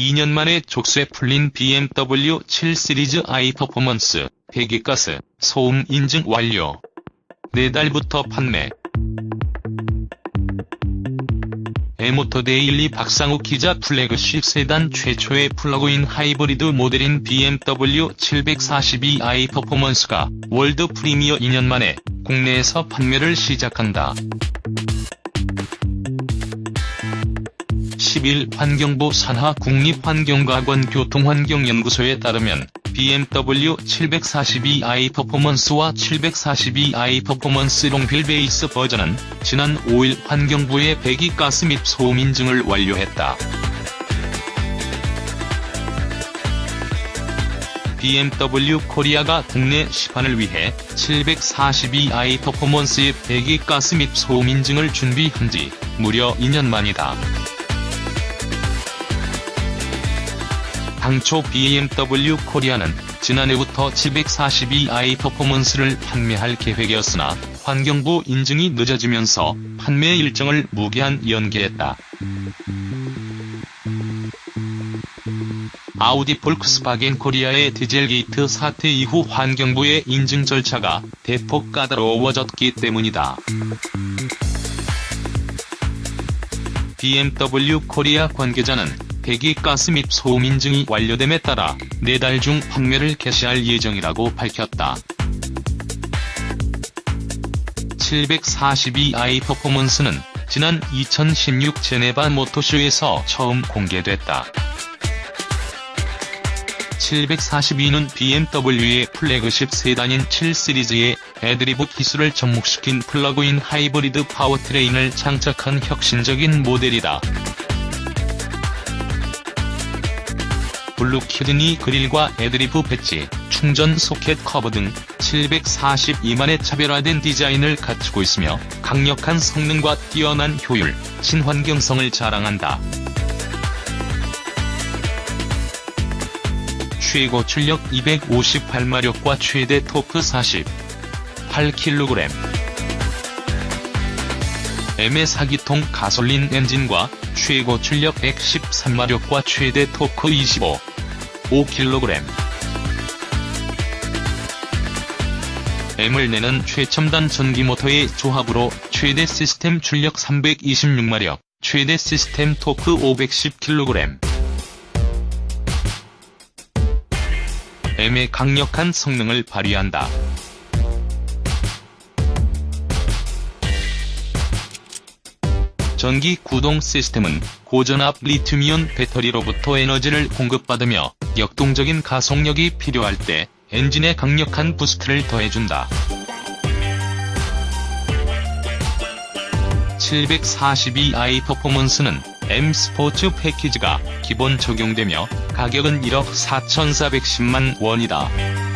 2년 만에 족쇄 풀린 BMW 7 시리즈 i 퍼포먼스 배기가스 소음 인증 완료. 내달부터 판매. 에모터 데일리 박상욱 기자 플래그십 세단 최초의 플러그인 하이브리드 모델인 BMW 742i 퍼포먼스가 월드 프리미어 2년 만에 국내에서 판매를 시작한다. 10일 환경부 산하 국립환경과학원 교통환경연구소에 따르면 BMW 742i 퍼포먼스와 742i 퍼포먼스 롱빌 베이스 버전은 지난 5일 환경부의 배기가스 및 소음 인증을 완료했다. BMW 코리아가 국내 시판을 위해 742i 퍼포먼스의 배기가스 및 소음 인증을 준비한 지 무려 2년 만이다. 당초 BMW 코리아는 지난해부터 742i 퍼포먼스를 판매할 계획이었으나 환경부 인증이 늦어지면서 판매 일정을 무기한 연기했다. 아우디 볼크스바겐 코리아의 디젤게이트 사태 이후 환경부의 인증 절차가 대폭 까다로워졌기 때문이다. BMW 코리아 관계자는 배기가스 및 소음 인증이 완료됨에 따라 내달 중 판매를 개시할 예정이라고 밝혔다. 742i 퍼포먼스는 지난 2016 제네바 모토쇼에서 처음 공개됐다. 742는 BMW의 플래그십 세단인 7 시리즈의 애드리브 기술을 접목시킨 플러그인 하이브리드 파워트레인을 장착한 혁신적인 모델이다. 블루 키드니 그릴과 애드리브 배치, 충전 소켓 커버 등 742만의 차별화된 디자인을 갖추고 있으며 강력한 성능과 뛰어난 효율, 친환경성을 자랑한다. 최고 출력 258마력과 최대 토크 48kg. M의 4기통 가솔린 엔진과 최고 출력 113마력과 최대 토크 25. 5kg. M을 내는 최첨단 전기 모터의 조합으로 최대 시스템 출력 326마력, 최대 시스템 토크 510kg. M의 강력한 성능을 발휘한다. 전기 구동 시스템은 고전압 리튬이온 배터리로부터 에너지를 공급받으며 역동적인 가속력이 필요할 때 엔진에 강력한 부스트를 더해준다. 742i 퍼포먼스는 M 스포츠 패키지가 기본 적용되며 가격은 1억 4,410만 원이다.